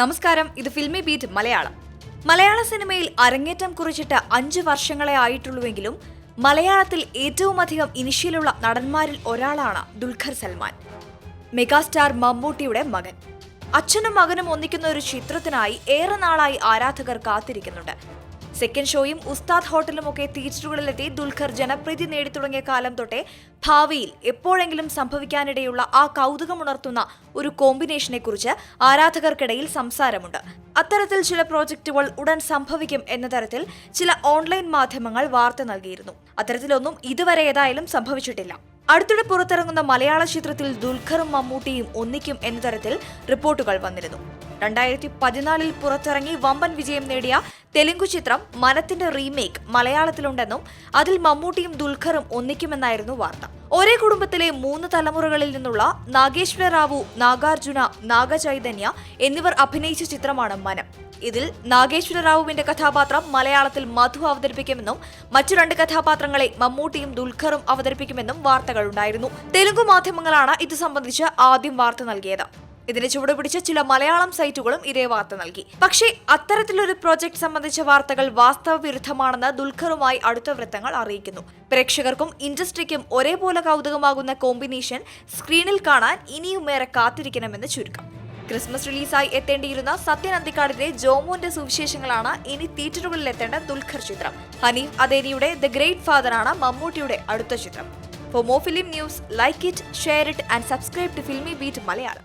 നമസ്കാരം ഇത് filmy beat Malayalam. മലയാള സിനിമയിൽ അരങ്ങേറ്റം കുറിച്ചിട്ട് അഞ്ച് വർഷങ്ങളെ ആയിട്ടുള്ളൂവെങ്കിലും മലയാളത്തിൽ ഏറ്റവും അധികം ഇനിഷ്യലുള്ള നടന്മാരിൽ ഒരാളാണ് ദുൽഖർ സൽമാൻ. മെഗാസ്റ്റാർ മമ്മൂട്ടിയുടെ മകൻ. അച്ഛനും മകനും ഒന്നിക്കുന്ന ഒരു ചിത്രത്തിനായി ഏറെ നാളായി ആരാധകർ കാത്തിരിക്കുന്നുണ്ട്. സെക്കൻഡ് ഷോയും ഉസ്താദ് ഹോട്ടലുമൊക്കെ തിയേറ്ററുകളിലെത്തി ദുൽഖർ ജനപ്രീതി നേടിത്തുടങ്ങിയ കാലം തൊട്ടേ ഭാവിയിൽ എപ്പോഴെങ്കിലും സംഭവിക്കാനിടയുള്ള ആ കൗതുകമുണർത്തുന്ന ഒരു കോമ്പിനേഷനെ കുറിച്ച് ആരാധകർക്കിടയിൽ സംസാരമുണ്ട്. അത്തരത്തിൽ ചില പ്രോജക്റ്റുകൾ ഉടൻ സംഭവിക്കും എന്ന തരത്തിൽ ചില ഓൺലൈൻ മാധ്യമങ്ങൾ വാർത്ത നൽകിയിരുന്നു. അത്തരത്തിലൊന്നും ഇതുവരെ ഏതായാലും സംഭവിച്ചിട്ടില്ല. അടുത്തിടെ പുറത്തിറങ്ങുന്ന മലയാള ചിത്രത്തിൽ ദുൽഖറും മമ്മൂട്ടിയും ഒന്നിക്കും എന്ന തരത്തിൽ റിപ്പോർട്ടുകൾ വന്നിരുന്നു. രണ്ടായിരത്തി പതിനാലിൽ പുറത്തിറങ്ങി വമ്പൻ വിജയം നേടിയ തെലുങ്കു ചിത്രം മനത്തിന്റെ റീമേക്ക് മലയാളത്തിലുണ്ടെന്നും അതിൽ മമ്മൂട്ടിയും ദുൽഖറും ഒന്നിക്കുമെന്നായിരുന്നു വാർത്ത. ഒരേ കുടുംബത്തിലെ മൂന്ന് തലമുറകളിൽ നിന്നുള്ള നാഗേശ്വര റാവു നാഗാർജുന നാഗചൈതന്യ എന്നിവർ അഭിനയിച്ച ചിത്രമാണ് മനം. ഇതിൽ നാഗേശ്വര റാവുവിന്റെ കഥാപാത്രം മലയാളത്തിൽ മധു അവതരിപ്പിക്കുമെന്നും മറ്റു രണ്ട് കഥാപാത്രങ്ങളെ മമ്മൂട്ടിയും ദുൽഖറും അവതരിപ്പിക്കുമെന്നും വാർത്തകളുണ്ടായിരുന്നു. തെലുങ്ക് മാധ്യമങ്ങളാണ് ഇത് സംബന്ധിച്ച് ആദ്യം വാർത്ത നൽകിയത്. ഇതിനെ ചുവടുപിടിച്ച ചില മലയാളം സൈറ്റുകളും ഇതേ വാർത്ത നൽകി. പക്ഷേ അത്തരത്തിലൊരു പ്രോജക്ട് സംബന്ധിച്ച വാർത്തകൾ വാസ്തവ വിരുദ്ധമാണെന്ന് ദുൽഖറുമായി അടുത്ത വൃത്തങ്ങൾ അറിയിക്കുന്നു. പ്രേക്ഷകർക്കും ഇൻഡസ്ട്രിക്കും ഒരേപോലെ കൗതുകമാകുന്ന കോമ്പിനേഷൻ സ്ക്രീനിൽ കാണാൻ ഇനിയുമേറെ കാത്തിരിക്കണമെന്ന് ചുരുക്കം. ക്രിസ്മസ് റിലീസായി എത്തേണ്ടിയിരുന്ന സത്യൻ അന്തിക്കാടിന്റെ ജോമോന്റെ സുവിശേഷങ്ങളാണ് ഇനി തിയേറ്ററുകളിൽ എത്തേണ്ട ദുൽഖർ ചിത്രം. ഹനീഫ് അദേരിയുടെ ദ ഗ്രേറ്റ് ഫാദറാണ് മമ്മൂട്ടിയുടെ അടുത്ത ചിത്രം. For more film news like it share it and subscribe to Filmibeat Malayalam.